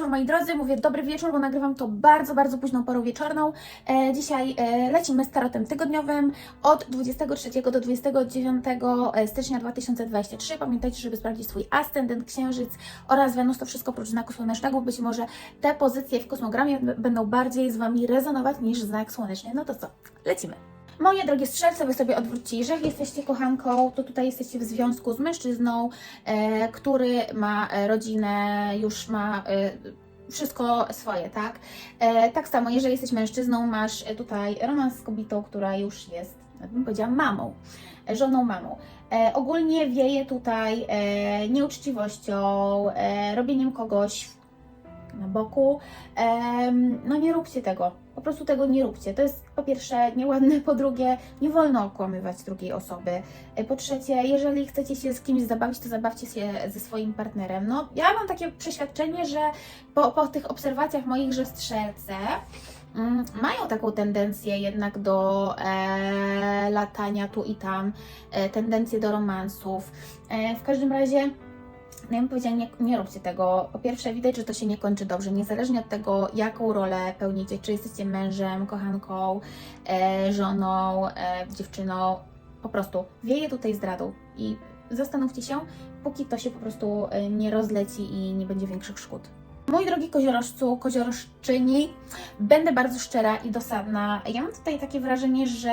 wieczór, moi drodzy. Mówię dobry wieczór, bo nagrywam to bardzo, bardzo późną porą wieczorną. E, dzisiaj e, lecimy z tarotem tygodniowym od 23 do 29 stycznia 2023. Pamiętajcie, żeby sprawdzić swój ascendent, księżyc oraz Wenus, to wszystko oprócz znaku słonecznego. Być może te pozycje w kosmogramie będą bardziej z Wami rezonować niż znak słoneczny. No to co, lecimy. Moje drogie strzelce, wy sobie odwróćcie. Jeżeli jesteście kochanką, to tutaj jesteście w związku z mężczyzną, e, który ma e, rodzinę, już ma e, wszystko swoje, tak? E, tak samo, jeżeli jesteś mężczyzną, masz e, tutaj romans z kobietą, która już jest, bym powiedziała, mamą, e, żoną, mamą. E, ogólnie wieje tutaj e, nieuczciwością, e, robieniem kogoś na boku. Em, no nie róbcie tego. Po prostu tego nie róbcie. To jest po pierwsze nieładne, po drugie nie wolno okłamywać drugiej osoby. E, Po trzecie, jeżeli chcecie się z kimś zabawić, to zabawcie się ze swoim partnerem. No ja mam takie przeświadczenie, że po, po tych obserwacjach moich, że strzelce mm, mają taką tendencję jednak do e, latania tu i tam, e, tendencję do romansów. E, w każdym razie ja bym powiedziała, nie, nie róbcie tego. Po pierwsze, widać, że to się nie kończy dobrze, niezależnie od tego, jaką rolę pełnicie, czy jesteście mężem, kochanką, e, żoną, e, dziewczyną, po prostu wieje tutaj zdradą i zastanówcie się, póki to się po prostu e, nie rozleci i nie będzie większych szkód. Mój drogi koziorożcu, koziorożczyni, będę bardzo szczera i dosadna. Ja mam tutaj takie wrażenie, że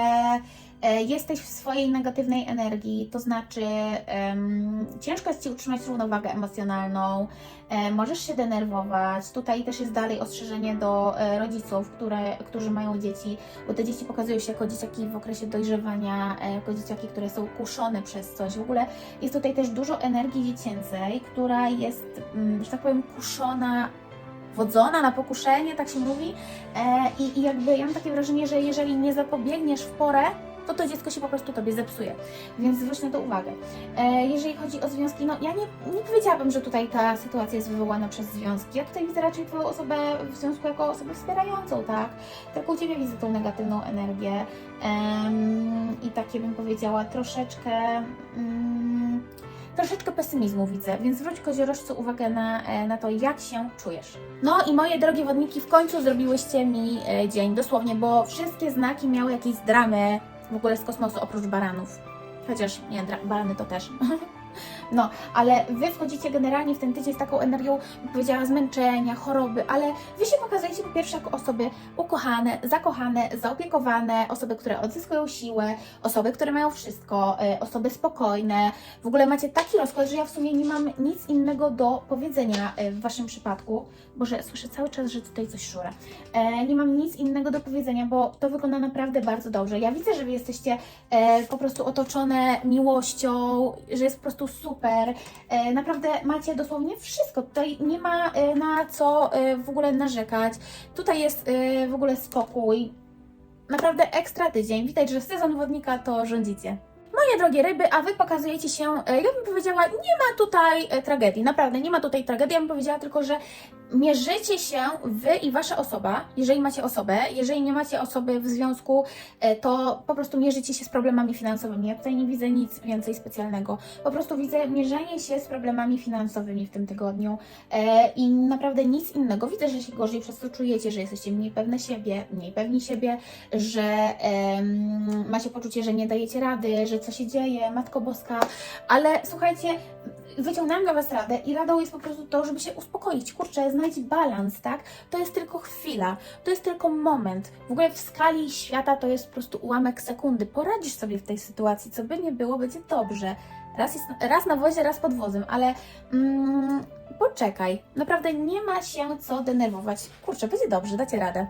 jesteś w swojej negatywnej energii, to znaczy em, ciężko jest Ci utrzymać równowagę emocjonalną, e, możesz się denerwować. Tutaj też jest dalej ostrzeżenie do e, rodziców, które, którzy mają dzieci, bo te dzieci pokazują się jako dzieciaki w okresie dojrzewania, e, jako dzieciaki, które są kuszone przez coś. W ogóle jest tutaj też dużo energii dziecięcej, która jest, mm, że tak powiem, kuszona wodzona na pokuszenie, tak się mówi. E, i, I jakby ja mam takie wrażenie, że jeżeli nie zapobiegniesz w porę, to to dziecko się po prostu tobie zepsuje. Więc zwróć na to uwagę. E, jeżeli chodzi o związki, no ja nie, nie powiedziałabym, że tutaj ta sytuacja jest wywołana przez związki. Ja tutaj widzę raczej Twoją osobę w związku jako osobę wspierającą, tak? Tylko u Ciebie widzę tą negatywną energię i takie bym powiedziała troszeczkę. Mm, troszeczkę pesymizmu widzę, więc zwróć koziorożcu uwagę na, e, na to, jak się czujesz. No i moje drogie wodniki, w końcu zrobiłyście mi e, dzień, dosłownie, bo wszystkie znaki miały jakieś dramy w ogóle z kosmosu, oprócz baranów. Chociaż nie, barany to też. No, ale wy wchodzicie generalnie w ten tydzień z taką energią, powiedziała, zmęczenia, choroby, ale wy się pokazujecie po pierwsze jako osoby ukochane, zakochane, zaopiekowane, osoby, które odzyskują siłę, osoby, które mają wszystko, e, osoby spokojne. W ogóle macie taki rozkład, że ja w sumie nie mam nic innego do powiedzenia e, w waszym przypadku. Boże, słyszę cały czas, że tutaj coś szura. E, nie mam nic innego do powiedzenia, bo to wygląda naprawdę bardzo dobrze. Ja widzę, że wy jesteście e, po prostu otoczone miłością, że jest po prostu super. E, naprawdę macie dosłownie wszystko. Tutaj nie ma e, na co e, w ogóle narzekać. Tutaj jest w ogóle spokój. Naprawdę ekstra tydzień. Widać, że sezon wodnika to rządzicie. Moje drogie ryby, a wy pokazujecie się, ja bym powiedziała, nie ma tutaj tragedii, naprawdę nie ma tutaj tragedii, ja bym powiedziała tylko, że mierzycie się wy i wasza osoba, jeżeli macie osobę, jeżeli nie macie osoby w związku, e, to po prostu mierzycie się z problemami finansowymi. Ja tutaj nie widzę nic więcej specjalnego. Po prostu widzę mierzenie się z problemami finansowymi w tym tygodniu e, i naprawdę nic innego. Widzę, że się gorzej przez to czujecie, że jesteście mniej pewne siebie, mniej pewni siebie, że macie poczucie, że nie dajecie rady, że co się dzieje, Matko Boska, ale słuchajcie, wyciągnęłam dla Was radę i radą jest po prostu to, żeby się uspokoić. Kurczę, znajdź balans, tak? To jest tylko chwila, to jest tylko moment. W ogóle w skali świata to jest po prostu ułamek sekundy. Poradzisz sobie w tej sytuacji, co by nie było, będzie dobrze. Raz, jest, raz na wozie, raz pod wozem, ale mm, poczekaj. Naprawdę nie ma się co denerwować. Kurczę, będzie dobrze, dacie radę.